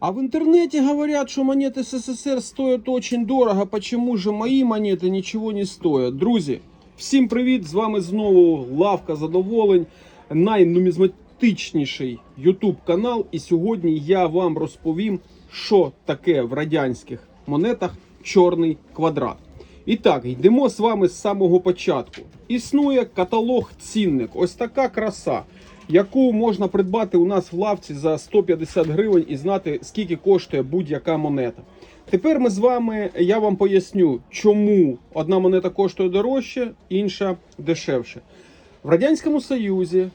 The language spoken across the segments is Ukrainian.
А в интернете говорят, что монеты СССР стоят очень дорого. Почему же мои монеты нічого не стоять? Друзі, всім привіт! З вами знову лавка задоволень, найнумізматичніший YouTube канал. І сьогодні я вам розповім, що таке в радянських монетах чорний квадрат. І так, йдемо з вами з самого початку. Існує каталог цінник. Ось така краса, яку можна придбати у нас в лавці за 150 гривень і знати, скільки коштує будь-яка монета. Тепер ми з вами, я вам поясню, чому одна монета коштує дорожче, інша дешевше. В Радянському Союзі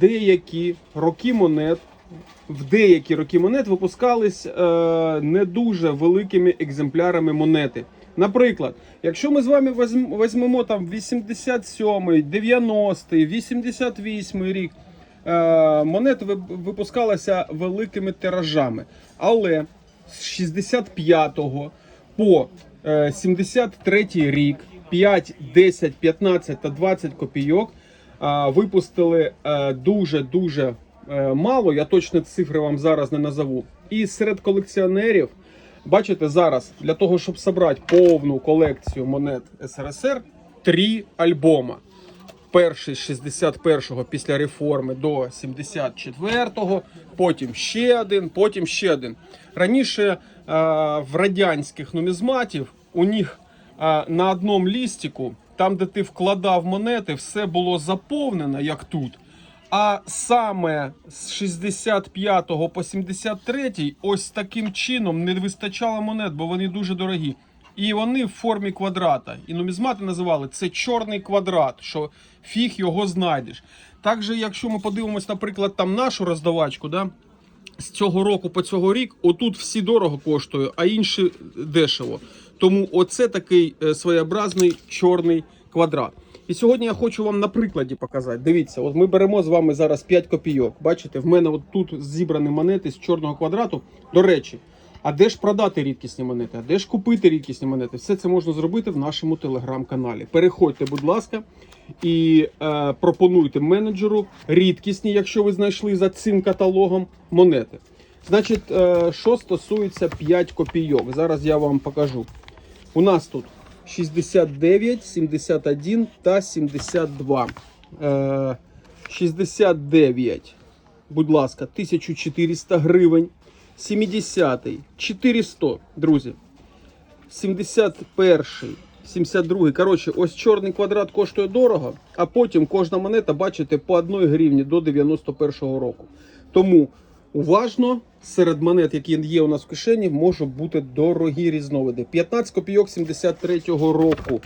деякі роки монет в деякі роки монет випускались е, не дуже великими екземплярами монети. Наприклад, якщо ми з вами візьм- візьмемо там 87-й, 90-й, 88-й рік, е, монети ви- випускалися великими тиражами. Але з 65-го по е, 73 рік 5, 10, 15 та 20 копійок випустили е, дуже-дуже е, мало. Я точно цифри вам зараз не назову. І серед колекціонерів, бачите, зараз для того, щоб зібрати повну колекцію монет СРСР, три альбома. Перший з 61-го після реформи до 74-го, потім ще один, потім ще один. Раніше е, в радянських нумізматів у них е, на одному лістику, там, де ти вкладав монети, все було заповнено, як тут. А саме з 65 по 73 ось таким чином не вистачало монет, бо вони дуже дорогі. І вони в формі квадрата. І нумізмати називали це чорний квадрат, що фіг його знайдеш. Також, якщо ми подивимось, наприклад, там нашу роздавачку, да, з цього року по цього рік, отут всі дорого коштує, а інші дешево. Тому оце такий е, своєобразний чорний квадрат. І сьогодні я хочу вам на прикладі показати. Дивіться, от ми беремо з вами зараз 5 копійок. Бачите, в мене от тут зібрані монети з чорного квадрату. До речі, а де ж продати рідкісні монети? А де ж купити рідкісні монети? Все це можна зробити в нашому телеграм-каналі. Переходьте, будь ласка, і е, пропонуйте менеджеру рідкісні, якщо ви знайшли за цим каталогом монети. Значить, е, що стосується 5 копійок, зараз я вам покажу. У нас тут 69, 71 та 72. Е, 69, будь ласка, 1400 гривень. 70-й 400, друзі. 71-й, 72-й. Коротше, ось чорний квадрат коштує дорого, а потім кожна монета, бачите, по 1 гривні до 91-го року. Тому уважно, серед монет, які є у нас в кишені, можуть бути дорогі різновиди. 15 копійок 73-го року.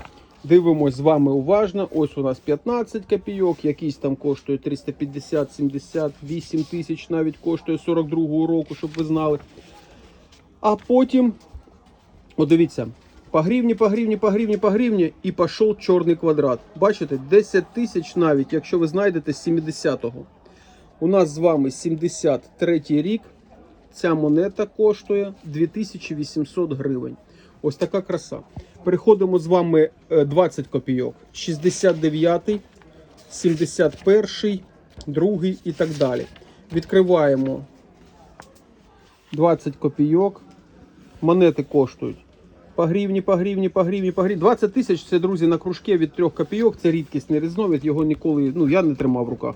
Дивимось з вами уважно. Ось у нас 15 копійок, якийсь там коштує 350, 78 тисяч, навіть коштує 42-го року, щоб ви знали. А потім, о, дивіться, по гривні, по гривні, по гривні, по гривні, і пішов чорний квадрат. Бачите, 10 тисяч навіть, якщо ви знайдете з 70-го. У нас з вами 73 рік. Ця монета коштує 2800 гривень. Ось така краса. Переходимо з вами е, 20 копійок. 69, 71, 2 і так далі. Відкриваємо 20 копійок. Монети коштують по гривні, по гривні, по гривні, по гривні. 20 тисяч це, друзі, на кружке від 3 копійок. Це рідкісний різновид, його ніколи, ну я не тримав в руках.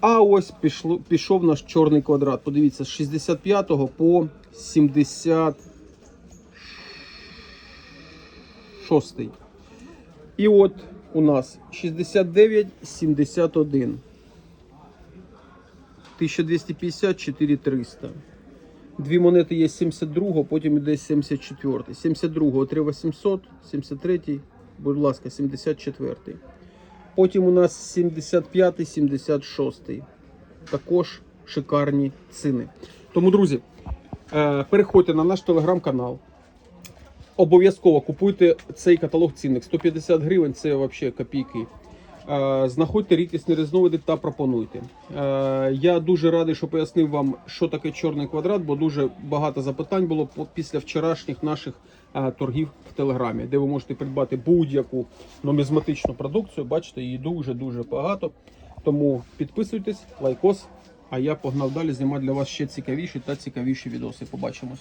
А ось пішло, пішов наш чорний квадрат. Подивіться, з 65 по 76. І от у нас 69, 71. 1250, 4300. Дві монети є 72-го, потім іде 74. 72-го 3800, 73-й, будь ласка, 74-й. Потім у нас 75-й, 76-й. Також шикарні ціни. Тому, друзі, е, переходьте на наш телеграм-канал. Обов'язково купуйте цей каталог цінник. 150 гривень це взагалі копійки. Е, Знаходьте рідкісні різновиди та пропонуйте. Е, Я дуже радий, що пояснив вам, що таке чорний квадрат, бо дуже багато запитань було після вчорашніх наших е, торгів в Телеграмі, де ви можете придбати будь-яку нумізматичну продукцію. Бачите, її дуже дуже багато. Тому підписуйтесь, лайкос А я погнав далі знімати для вас ще цікавіші та цікавіші відоси. Побачимось.